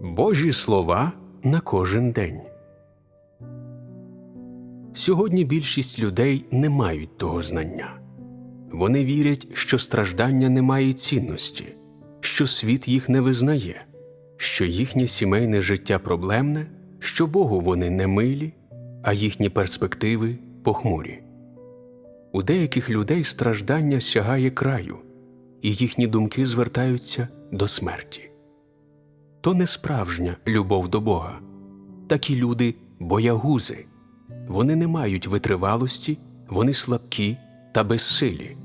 Божі слова на кожен день. Сьогодні більшість людей не мають того знання. Вони вірять, що страждання не має цінності, що світ їх не визнає, що їхнє сімейне життя проблемне, що Богу вони не милі, а їхні перспективи похмурі. У деяких людей страждання сягає краю, і їхні думки звертаються до смерті. То не справжня любов до Бога. Такі люди боягузи. Вони не мають витривалості, вони слабкі та безсилі.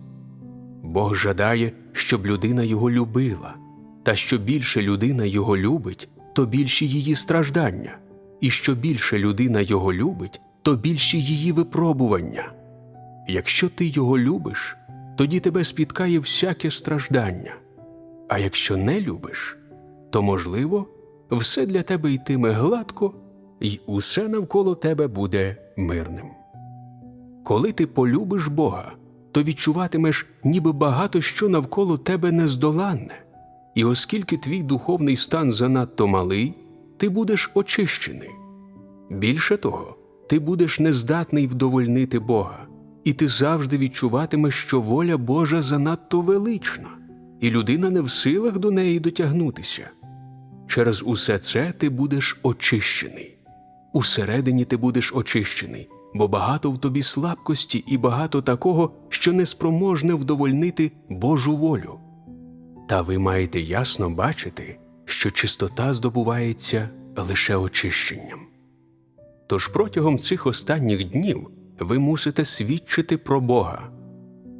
Бог жадає, щоб людина його любила, та що більше людина його любить, то більші її страждання, і що більше людина його любить, то більші її випробування. Якщо ти його любиш, тоді тебе спіткає всяке страждання, а якщо не любиш, то, можливо, все для тебе йтиме гладко, і усе навколо тебе буде мирним. Коли ти полюбиш Бога, то відчуватимеш, ніби багато що навколо тебе нездоланне, і оскільки твій духовний стан занадто малий, ти будеш очищений. Більше того, ти будеш нездатний вдовольнити Бога, і ти завжди відчуватимеш, що воля Божа занадто велична, і людина не в силах до неї дотягнутися. Через усе це ти будеш очищений. Усередині ти будеш очищений, бо багато в тобі слабкості і багато такого, що неспроможне вдовольнити Божу волю. Та ви маєте ясно бачити, що чистота здобувається лише очищенням. Тож протягом цих останніх днів ви мусите свідчити про Бога.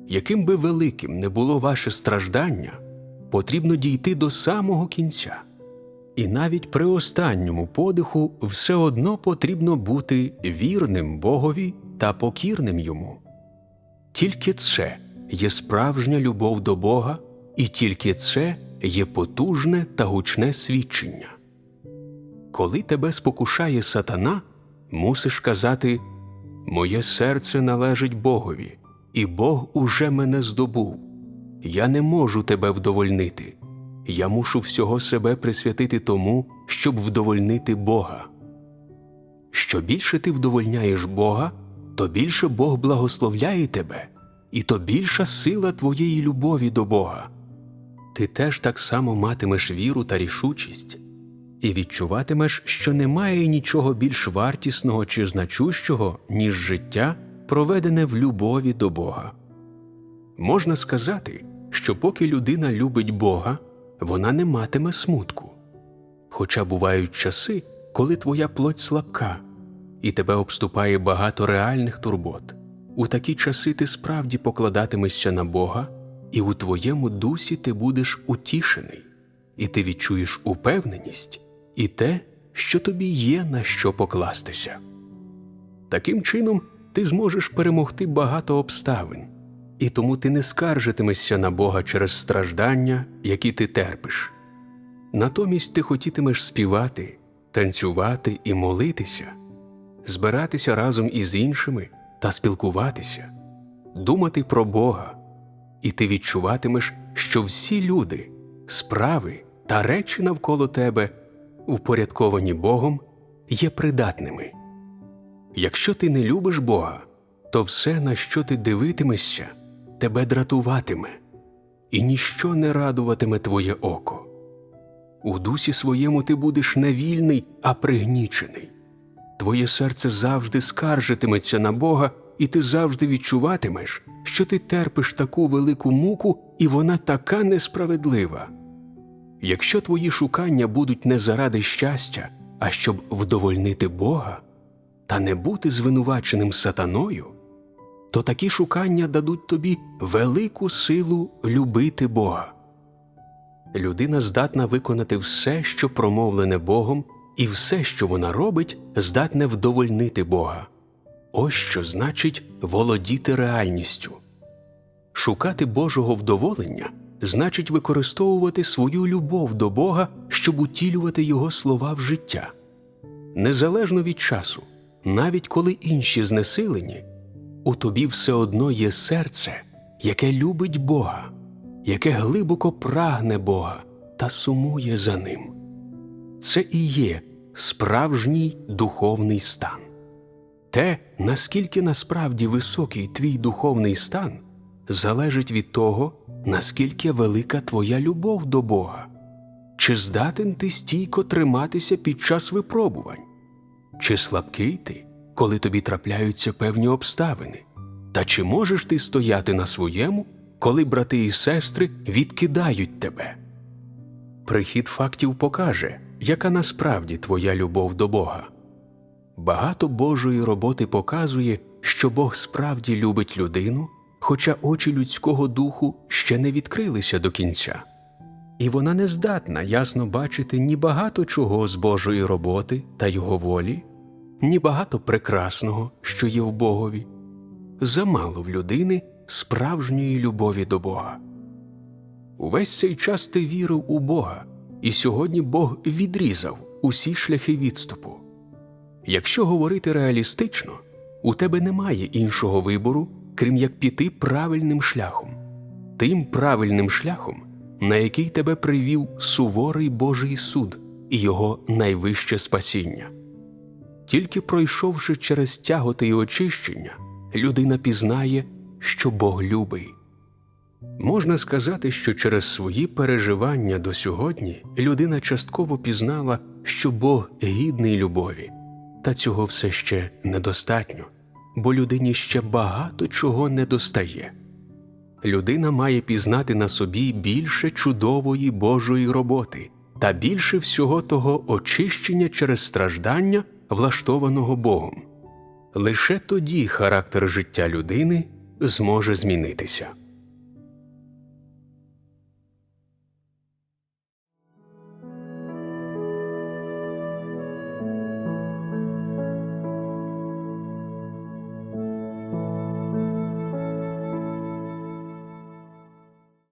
Яким би великим не було ваше страждання, потрібно дійти до самого кінця. І навіть при останньому подиху все одно потрібно бути вірним Богові та покірним йому. Тільки це є справжня любов до Бога, і тільки це є потужне та гучне свідчення. Коли тебе спокушає сатана, мусиш казати Моє серце належить Богові, і Бог уже мене здобув. Я не можу тебе вдовольнити. Я мушу всього себе присвятити тому, щоб вдовольнити Бога. Що більше ти вдовольняєш Бога, то більше Бог благословляє тебе, і то більша сила твоєї любові до Бога. Ти теж так само матимеш віру та рішучість, і відчуватимеш, що немає нічого більш вартісного чи значущого, ніж життя, проведене в любові до Бога. Можна сказати, що поки людина любить Бога, вона не матиме смутку. Хоча бувають часи, коли твоя плоть слабка, і тебе обступає багато реальних турбот. У такі часи ти справді покладатимешся на Бога, і у твоєму дусі ти будеш утішений, і ти відчуєш упевненість і те, що тобі є на що покластися. Таким чином ти зможеш перемогти багато обставин, і тому ти не скаржитимешся на Бога через страждання, які ти терпиш. Натомість ти хотітимеш співати, танцювати і молитися, збиратися разом із іншими та спілкуватися, думати про Бога, і ти відчуватимеш, що всі люди, справи та речі навколо тебе, упорядковані Богом, є придатними. Якщо ти не любиш Бога, то все, на що ти дивитимешся, тебе дратуватиме, і ніщо не радуватиме твоє око. У дусі своєму ти будеш не вільний, а пригнічений. Твоє серце завжди скаржитиметься на Бога, і ти завжди відчуватимеш, що ти терпиш таку велику муку, і вона така несправедлива. Якщо твої шукання будуть не заради щастя, а щоб вдовольнити Бога та не бути звинуваченим сатаною, то такі шукання дадуть тобі велику силу любити Бога. Людина здатна виконати все, що промовлене Богом, і все, що вона робить, здатне вдовольнити Бога. Ось що значить володіти реальністю. Шукати Божого вдоволення значить використовувати свою любов до Бога, щоб утілювати Його слова в життя. Незалежно від часу, навіть коли інші знесилені, у тобі все одно є серце, яке любить Бога, яке глибоко прагне Бога та сумує за ним. це і є справжній духовний стан. Те, наскільки насправді високий твій духовний стан, залежить від того, наскільки велика твоя любов до Бога, чи здатен ти стійко триматися під час випробувань, чи слабкий ти, коли тобі трапляються певні обставини, та чи можеш ти стояти на своєму, коли брати і сестри відкидають тебе. Прихід фактів покаже, яка насправді твоя любов до Бога. Багато Божої роботи показує, що Бог справді любить людину, хоча очі людського духу ще не відкрилися до кінця, і вона не здатна ясно бачити ні багато чого з Божої роботи та Його волі, ні багато прекрасного, що є в Богові, замало в людини справжньої любові до Бога. Увесь цей час ти вірив у Бога, і сьогодні Бог відрізав усі шляхи відступу. Якщо говорити реалістично, у тебе немає іншого вибору, крім як піти правильним шляхом, тим правильним шляхом, на який тебе привів суворий Божий суд і його найвище спасіння. Тільки пройшовши через тяготи і очищення, людина пізнає, що Бог любий. Можна сказати, що через свої переживання до сьогодні людина частково пізнала, що Бог гідний любові, та цього все ще недостатньо, бо людині ще багато чого не достає. Людина має пізнати на собі більше чудової Божої роботи та більше всього того очищення через страждання, влаштованого Богом. Лише тоді характер життя людини зможе змінитися.